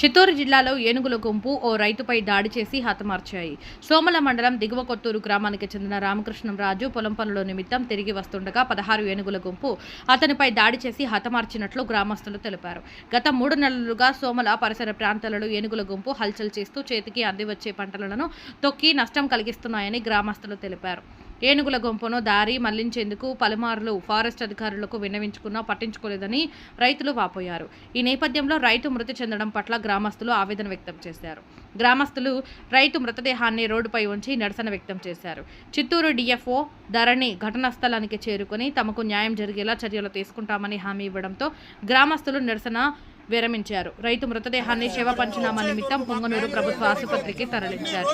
చిత్తూరు జిల్లాలో ఏనుగుల గుంపు ఓ రైతుపై దాడి చేసి హతమార్చాయి. సోమల మండలం దిగువ కొత్తూరు గ్రామానికి చెందిన రామకృష్ణం రాజు పొలం పనుల నిమిత్తం తిరిగి వస్తుండగా పదహారు ఏనుగుల గుంపు అతనిపై దాడి చేసి హతమార్చినట్లు గ్రామస్తులు తెలిపారు. గత మూడు నెలలుగా సోమల పరిసర ప్రాంతాలలో ఏనుగుల గుంపు హల్చల్ చేస్తూ చేతికి అందివచ్చే పంటలను తొక్కి నష్టం కలిగిస్తున్నాయని గ్రామస్తులు తెలిపారు. ఏనుగుల గుంపును దారి మళ్ళించేందుకు పలుమార్లు ఫారెస్ట్ అధికారులకు విన్నవించుకున్నా పట్టించుకోలేదని రైతులు వాపోయారు. ఈ నేపథ్యంలో రైతు మృతి చెందడం పట్ల గ్రామస్తులు ఆవేదన వ్యక్తం చేశారు. గ్రామస్తులు రైతు మృతదేహాన్ని రోడ్డుపై ఉంచి నిరసన వ్యక్తం చేశారు. చిత్తూరు డిఎఫ్ఓ ధరణి ఘటనా స్థలానికి చేరుకుని తమకు న్యాయం జరిగేలా చర్యలు తీసుకుంటామని హామీ ఇవ్వడంతో గ్రామస్తులు నిరసన విరమించారు. రైతు మృతదేహాన్ని శవ పంచనామా నిమిత్తం పొంగనూరు ప్రభుత్వ ఆసుపత్రికి తరలించారు.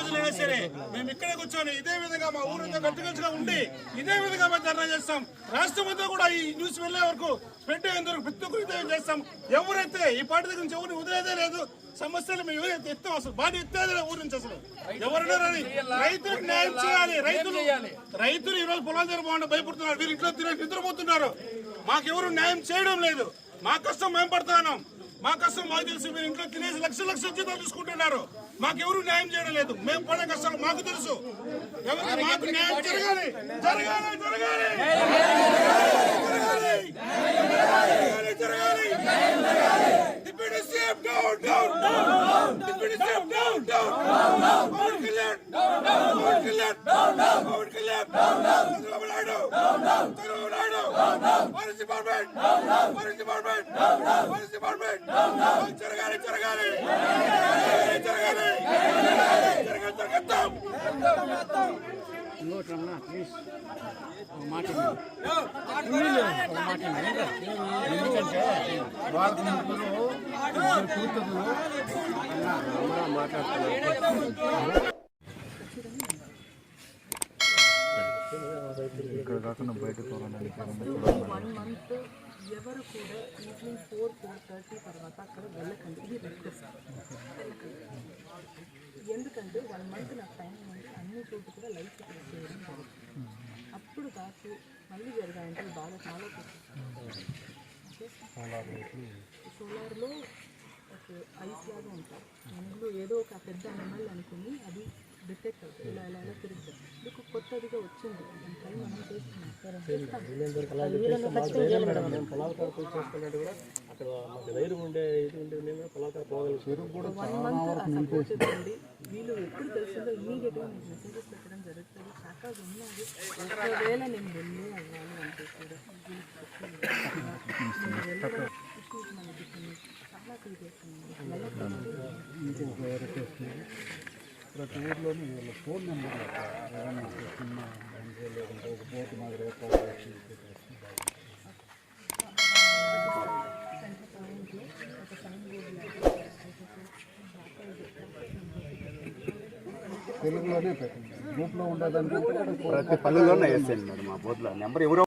మేము ఇక్కడే కూర్చొని ఇదే విధంగా మా ఊరితో గట్టుకలుగా ఉండి ఇదే విధంగా మేము ధర్నా చేస్తాం. రాష్ట్రం అంతా కూడా ఈ న్యూస్ వెళ్ళే వరకు స్ప్రెడ్ అయ్యేంత వరకు ప్రతి ఒక్కరు చేస్తాం. ఎవరైతే ఈ పార్టీ దగ్గర నుంచి ఎవరిని వదిలేదే లేదు సమస్యలు మేము ఎవరైతే ఎత్తాం అసలు బాడీ ఎత్తేదే లేదు ఊరి నుంచి అసలు. ఎవరైనా రాని రైతులకు న్యాయం చేయాలి రైతులు రైతులు ఈ రోజు పొలాల దగ్గర బాగుంటే భయపడుతున్నారు. వీరు ఇంట్లో తిరిగి నిద్రపోతున్నారు. మాకెవరు న్యాయం చేయడం లేదు. మా కష్టం మేము పడుతున్నాం మా కష్టం మాకు తెలుసు మీరు ఇంట్లో తినేసి లక్షల లక్షల జీతాలు తీసుకుంటున్నారు మాకెవరు న్యాయం చేయడం లేదు. మేము పడే కష్టాలు మాకు తెలుసు. ఎవరికి మాకు న్యాయం జరగాలి జరగాలి జరగాలి. జరగాలి జరగాలి deputy CM down down down deputy CM down down Pawan Kalyan Pawan Kalyan Pawan Kalyan. Chandrababu Naidu forest department forest department forest department జరగాలి జరగాలి జరగాలి జరగాలి జరగద్దాం ఇంకోటి రమణ ప్లీజ్ మాట మాట విను. ఎందుకంటే వాళ్ళ ముగ్గురు ఇద్దరు కూతురు రమణ మాట్లాడుతున్నారు ఇక్కడ కాకుండా బయట వన్ మంత్ ఎవరు కూడా ఈవినింగ్ ఫోర్ ఫోర్ థర్టీ తర్వాత అక్కడ వెళ్ళకండి. ఇది రిక్వెస్ట్ వెళ్ళకండి ఎందుకంటే వన్ మంత్ నాకు టైం ఉంది అన్ని చోట్ల కూడా లైఫ్ చేయడం అప్పుడు కాకు మళ్ళీ జరగాలంటే బాగా చాలా సోలార్లో ఒక ఐస్ లాగా ఉంటాయి. అందులో ఏదో ఒక పెద్ద అనిమల్ అనుకుని అది డిటెక్ట్ అవుతుంది ఇలా ఇలా ఇలా తిరుగుతుంది మీకు కొత్తదిగా వచ్చింది. ట్రై మనం చేస్తున్నాం. వన్ మంత్ చేయండి వీళ్ళు ఎప్పుడు తెలిసిందో ఇమీడియట్గా మీకు మెసేజెస్ పెట్టడం జరుగుతుంది. శాఖ ఉన్నది ఒకవేళ నేను వెళ్ళి అవ్వాలి అంటే కూడా ఇష్యూస్ మనకి కొన్ని చాలా రిక్వెస్ట్ ప్రతి ఊర్లోని వీళ్ళ ఫోన్ నెంబర్లు ఏదైనా చిన్న దాంట్లో లేదంటే ఒక బోట్ మాదిరి ఏర్పాటు చేసి పెట్టేసి సెంటర్ పాయింట్లో ఒక సైన్ బోర్డు తెలుగులోనే పెట్టండి గ్రూప్లో ఉండేదానికంటే ప్రతి పల్లెల్లోనే వేసేయండి మేడం మా బోర్డులో నెంబర్ ఎవరో